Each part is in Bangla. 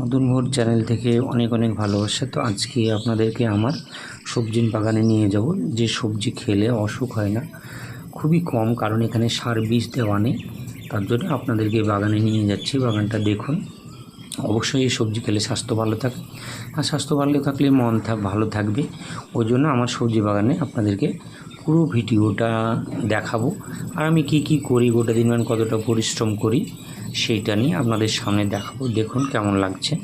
নতুন ভোর চ্যানেল থেকে অনেক অনেক ভালোবাসা। তো আজকে আপনাদেরকে আমার সবজির বাগানে নিয়ে যাব। যে সবজি খেলে অসুখ হয় না, খুবই কম, কারণ এখানে সার বীজ দেওয়া নেই। তার জন্য আপনাদেরকে বাগানে নিয়ে যাচ্ছি। বাগানটা দেখুন। অবশ্যই এই সবজি খেলে স্বাস্থ্য ভালো থাকে। আর স্বাস্থ্য ভালো থাকলে মন থাক ভালো থাকবে। ওই জন্য আমার সবজি বাগানে আপনাদেরকে পুরো ভিডিওটা দেখাবো। আর আমি কি কি করি, গোটা দিন কতটা পরিশ্রম করি সেইটা নিয়ে আপনাদের সামনে দেখাবো। দেখুন কেমন লাগছে।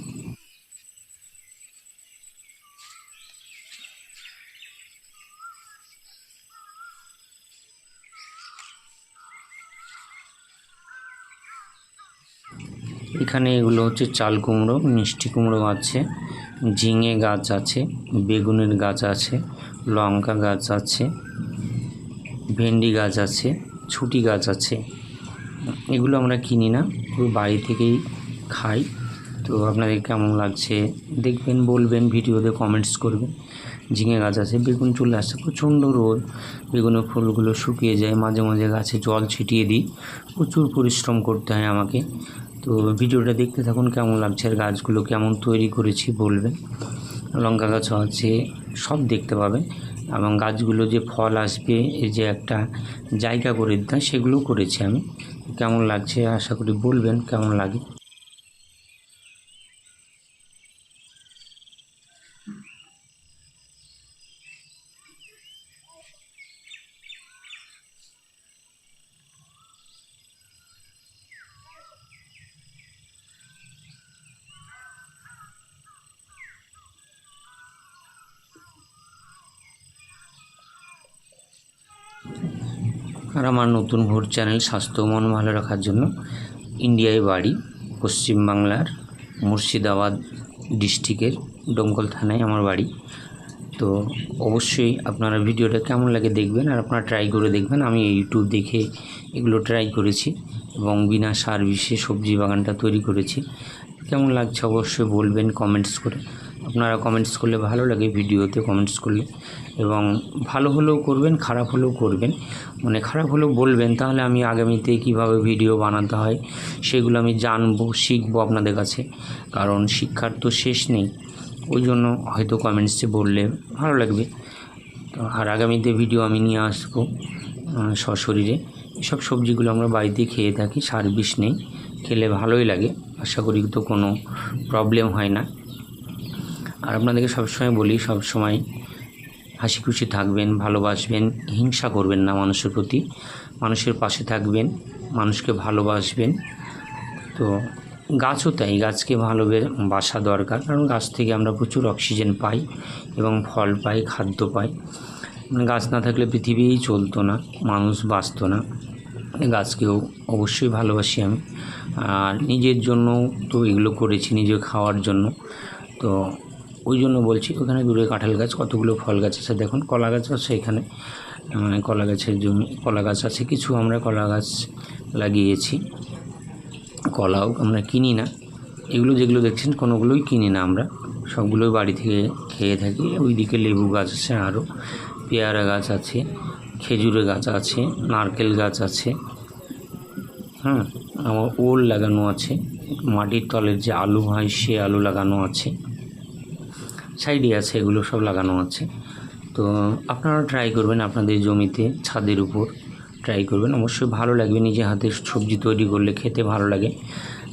এখানে এগুলো হচ্ছে চাল কুমড়ো, মিষ্টি কুমড়ো আছে, ঝিঙে গাছ আছে, বেগুনের গাছ আছে, লঙ্কা গাছ আছে, ভেন্ডি গাছ আছে, ছুটি গাছ আছে। এগুলো আমরা কিনি না পুরো বাড়ি থেকেই খাই। তো আপনাদের কেমন লাগছে দেখবেন, বলবেন, ভিডিওতে কমেন্টস করবেন। ঝিঙে গাছ আছে, বেগুন চলে আসছে, প্রচণ্ড রোদ। বেগুনের ফুলগুলো শুকিয়ে যায়, মাঝে মাঝে গাছে জল ছিটিয়ে দিই। প্রচুর পরিশ্রম করতে হয় আমাকে। তো ভিডিওটা দেখতে থাকুন, কেমন লাগছে আর গাছগুলো কেমন তৈরি করেছি বলবেন। লঙ্কা গাছও আছে, সব দেখতে পাবেন। এবং গাছগুলো যে ফল আসবে, এই যে একটা জায়গা করে দিতাম সেগুলো করেছি আমি। কেমন লাগছে আশা করি বলবেন, কেমন লাগে? আর আমার নতুন ভোর চ্যানেল স্বাস্থ্য মন ভালো রাখার জন্য ইন্ডিয়ায় বাড়ি, পশ্চিমবাংলার মুর্শিদাবাদ ডিস্ট্রিক্টের ডোমকল থানায় আমার বাড়ি। তো অবশ্যই আপনারা ভিডিওটা কেমন লাগে দেখবেন আর আপনারা ট্রাই করে দেখবেন। আমি ইউটিউব দেখে এগুলো ট্রাই করেছি এবং বিনা সার বিষে সবজি বাগানটা তৈরি করেছি। কেমন লাগছে অবশ্যই বলবেন কমেন্টস করে। আপনারা কমেন্টস করলে ভালো লাগে ভিডিওতে কমেন্টস করলে। এবং ভালো হলেও করবেন, খারাপ হলেও করবেন। মানে খারাপ হলেও বলবেন, তাহলে আমি আগামীতে কীভাবে ভিডিও বানাতে হয় সেগুলো আমি জানব, শিখব আপনাদের কাছে। কারণ শিক্ষার তো শেষ নেই। ওই জন্য হয়তো কমেন্টসে বললে ভালো লাগবে। আর আগামীতে ভিডিও আমি নিয়ে আসব সশরীরে। এসব সবজিগুলো আমরা বাড়িতে খেয়ে থাকি, সার বিষ নেই। খেলে ভালোই লাগে, আশা করি তো কোনো প্রবলেম হয় না। আর আপনাদেরকে সবসময় বলি, সবসময় হাসি খুশি থাকবেন, ভালোবাসবেন, হিংসা করবেন না মানুষের প্রতি। মানুষের পাশে থাকবেন, মানুষকে ভালোবাসবেন। তো গাছও তাই, গাছকে ভালোবে বাসা দরকার, কারণ গাছ থেকে আমরা প্রচুর অক্সিজেন পাই এবং ফল পাই, খাদ্য পাই। মানে গাছ না থাকলে পৃথিবীই চলতো না, মানুষ বাঁচতো না। গাছকেও অবশ্যই ভালোবাসি আমি। আর নিজের জন্য তো এগুলো করেছি নিজে খাওয়ার জন্য। তো ওই জন্য বলছি, ওখানে দূরে কাঁঠাল গাছ, কতগুলো ফল গাছ আছে দেখুন, কলা গাছ আছে এখানে মানে কলা গাছের জমি, কলা গাছ আছে, কিছু আমরা কলা গাছ লাগিয়েছি, কলাও আমরা কিনি না, এগুলো যেগুলো দেখছেন কোনোগুলোই কিনি না আমরা, সবগুলোই বাড়ি থেকে খেয়ে থাকি, ওইদিকে লেবু গাছ আছে আরও, পেয়ারা গাছ আছে, খেজুরের গাছ আছে, নারকেল গাছ আছে হ্যাঁ আমার ওল লাগানো আছে, মাটির তলের যে আলু হয় সে আলু লাগানো আছে সাইডে আছে, এগুলো সব লাগানো আছে। তো আপনারা ট্রাই করবেন আপনাদের জমিতে ছাদের উপর। ট্রাই করবেন, অবশ্যই ভালো লাগবে নিজে হাতে সবজি তৈরি করলে, খেতে ভালো লাগে।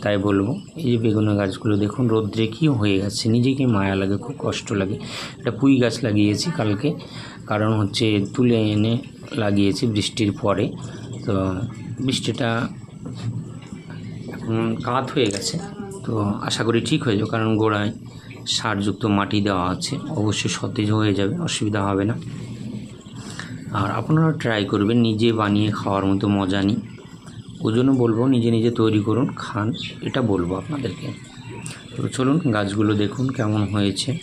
তাই বলব, এই যে বেগুনের গাছগুলো দেখুন, রোদ্রে কি হয়ে গেছে, নিজেকে মায়া লাগে, খুব কষ্ট লাগে। একটা পুঁই গাছ লাগিয়েছি কালকে, কারণ হচ্ছে তুলে এনে লাগিয়েছি বৃষ্টির পরে। তো বৃষ্টিটা এখন কাত হয়ে গেছে, তো আশা করি ঠিক হয়ে যাবে, কারণ গোড়ায় সারযুক্ত মাটি দেওয়া আছে, অবশ্যই সতেজ হয়ে যাবে, অসুবিধা হবে না। আর আপনারা ট্রাই করবেন নিজে বানিয়ে খাওয়ার মতো মজা নিই জন্য বলব, নিজে নিজে তৈরি করুন, খান, এটা বলব আপনাদেরকে। তো চলুন গাছগুলো দেখুন কেমন হয়েছে।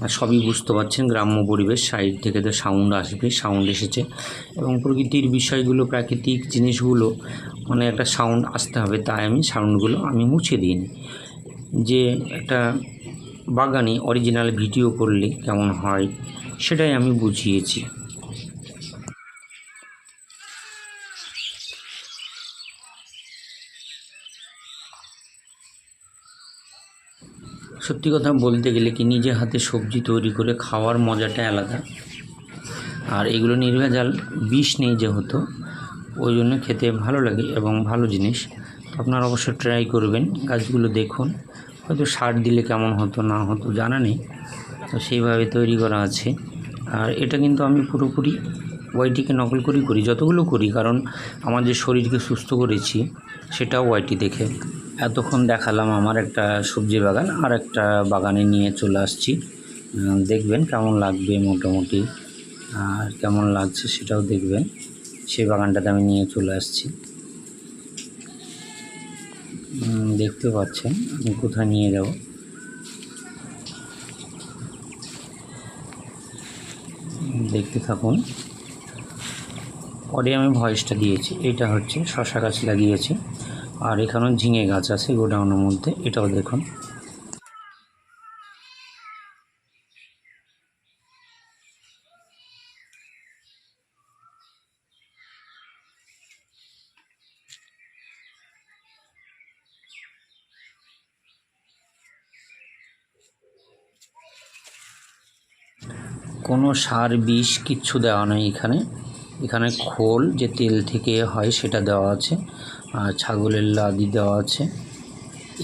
আর সবই বুঝতে পারছেন, গ্রাম্য পরিবেশ সাইড থেকে তো সাউন্ড আসবে সাউন্ড এসেছে। এবং প্রকৃতির বিষয়গুলো, প্রাকৃতিক জিনিসগুলো মানে একটা সাউন্ড আসতে হবে, তাই আমি সাউন্ডগুলো আমি মুছে দিইনি। যে একটা বাগানে অরিজিনাল ভিডিও করলে কেমন হয়, সেটাই আমি বুঝিয়েছি। সত্যি কথা বলতে গেলে কি, নিজে হাতে সবজি তৈরি করে খাওয়ার মজাটা আলাদা। আর এগুলো নির্ভেজাল, বিষ নেই যেহেতু, ওই জন্য খেতে ভালো লাগে এবং ভালো জিনিস। আপনারা অবশ্যই ট্রাই করবেন, গাছগুলো দেখুন। হয়তো সার দিলে কেমন হতো, না হতো জানা নেই। তো সেইভাবে তৈরি করা আছে। আর এটা কিন্তু আমি পুরোপুরি ওয়াইটিকে নকল করেই করি, যতগুলো করি, কারণ আমার যে শরীরকে সুস্থ করেছি, সেটাও ওয়াইটি দেখে। এতক্ষণ দেখালাম আমার একটা সবজি বাগান, আর একটা বাগানে নিয়ে চলে আসছি। দেখবেন কেমন লাগবে মোটামুটি, আর কেমন লাগছে সেটাও দেখবেন। সেই বাগানটাতে আমি নিয়ে চলে আসছি। দেখতে পাচ্ছেন, আমি কোথায় নিয়ে যাব? দেখতে থাকুন। পরে আমি ভয়েসটা দিয়েছি, এটা হচ্ছে শশা গাছ লাগিয়েছি, আর এখানেও ঝিঙে গাছ আছে গোডাউনের মধ্যে, এটাও দেখুন। কোনো সার, বিষ কিচ্ছু দেওয়া নেই এখানে। এখানে খোল যে তেল থেকে হয় সেটা দেওয়া আছে, আর ছাগলের লাদি দেওয়া আছে।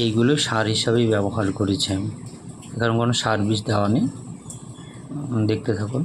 এইগুলো সার হিসাবেই ব্যবহার করেছি আমি। এখানে কোনো সার, বিষ দেওয়া নেই। দেখতে থাকুন।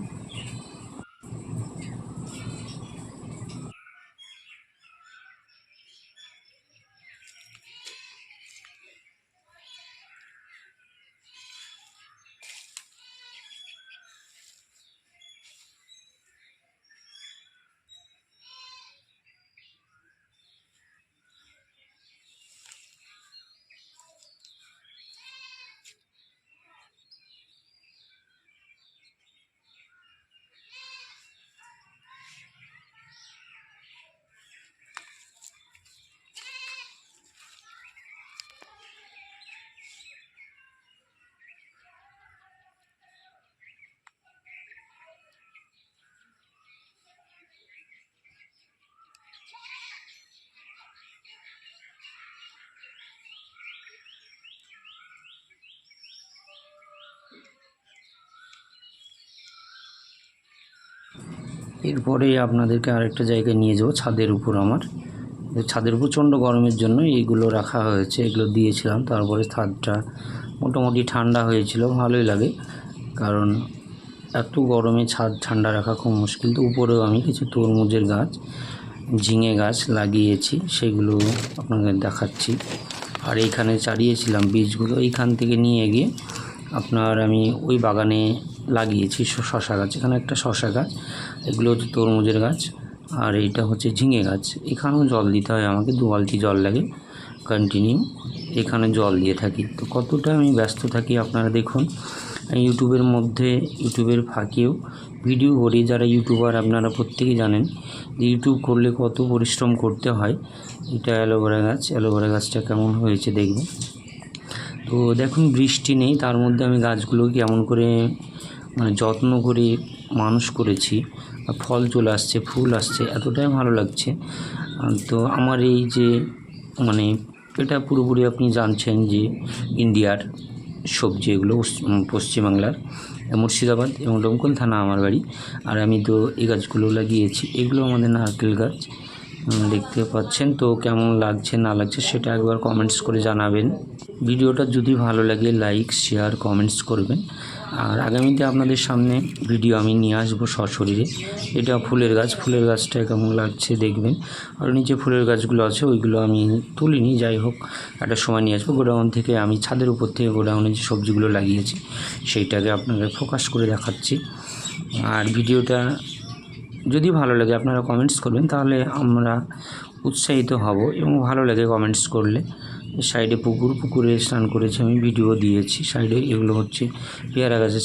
এরপরে আপনাদেরকে আরেকটা জায়গায় নিয়ে যাব, ছাদের উপর আমার। ছাদের প্রচণ্ড গরমের জন্য এইগুলো রাখা হয়েছে, এগুলো দিয়েছিলাম। তারপরে ছাদটা মোটামুটি ঠান্ডা হয়েছিল, ভালোই লাগে। কারণ এত গরমে ছাদ ঠান্ডা রাখা খুব মুশকিল। তো উপরেও আমি কিছু তরমুজের গাছ, ঝিঙে গাছ লাগিয়েছি, সেগুলো আপনাদের দেখাচ্ছি। আর এইখানে চারিয়েছিলাম বীজগুলো। এইখান থেকে নিয়ে গিয়ে আপনার আমি ওই বাগানে লাগিয়েছি শশা গাছ। এখানে একটা শশা গাছ, এগুলো হচ্ছে তরমুজের গাছ, আর এইটা হচ্ছে ঝিঙে গাছ। এখানেও জল দিতে হয় আমাকে, দু বালতি জল লাগে কন্টিনিউ এখানে জল দিয়ে থাকি। তো কতটা আমি ব্যস্ত থাকি আপনারা দেখুন। ইউটিউবের মধ্যে, ইউটিউবের ফাঁকেও ভিডিও করি। যারা ইউটিউবার আপনারা প্রত্যেকেই জানেন যে ইউটিউব করলে কত পরিশ্রম করতে হয়। এটা অ্যালোভেরা গাছ। অ্যালোভেরা গাছটা কেমন হয়েছে দেখব। তো দেখুন, বৃষ্টি নেই, তার মধ্যে আমি গাছগুলো কেমন করে মানে যত্ন করে মানুষ করেছি ফল, চলে আসছে, ফুল আসছে, এতটাই ভালো লাগছে। তো আমার এই যে মানে এটা পুরোপুরি আপনি জানছেন যে ইন্ডিয়ার সবজি এগুলো পশ্চ- পশ্চিমবাংলার মুর্শিদাবাদ এবং ডমকল থানা আমার বাড়ি। আর আমি তো এই গাছগুলো লাগিয়েছি, এগুলো আমাদের নারকেল গাছ। দেখতে পাচ্ছেন। তো কেমন লাগছে, না লাগছে সেটা একবার কমেন্টস করে জানাবেন। ভিডিওটা যদি ভালো লাগে লাইক শেয়ার কমেন্টস করবেন। আর আগামীতে আপনাদের সামনে ভিডিও আমি নিয়ে আসব সশরীরে। এটা ফুলের গাছ। ফুলের গাছটা কেমন লাগছে দেখবেন। আর নিচে ফুলের গাছগুলো আছে, ওইগুলো আমি তুলিনি। যাই হোক, একটা সময় নিয়ে আসব। গোডাউন থেকে আমি ছাদের উপর থেকে গোডাউনে যে সবজিগুলো লাগিয়েছি, সেইটাকে আপনাদের ফোকাস করে দেখাচ্ছি। আর ভিডিওটা যদি ভালো লাগে আপনারা কমেন্টস করবেন, তাহলে আমরা উৎসাহিত হব এবং ভালো লাগে কমেন্টস করলে। সাইডে পুকুর, পুকুরে স্নান করেছি, আমি ভিডিও দিয়েছি। সাইডে এগুলো হচ্ছে পেয়ারা গাছে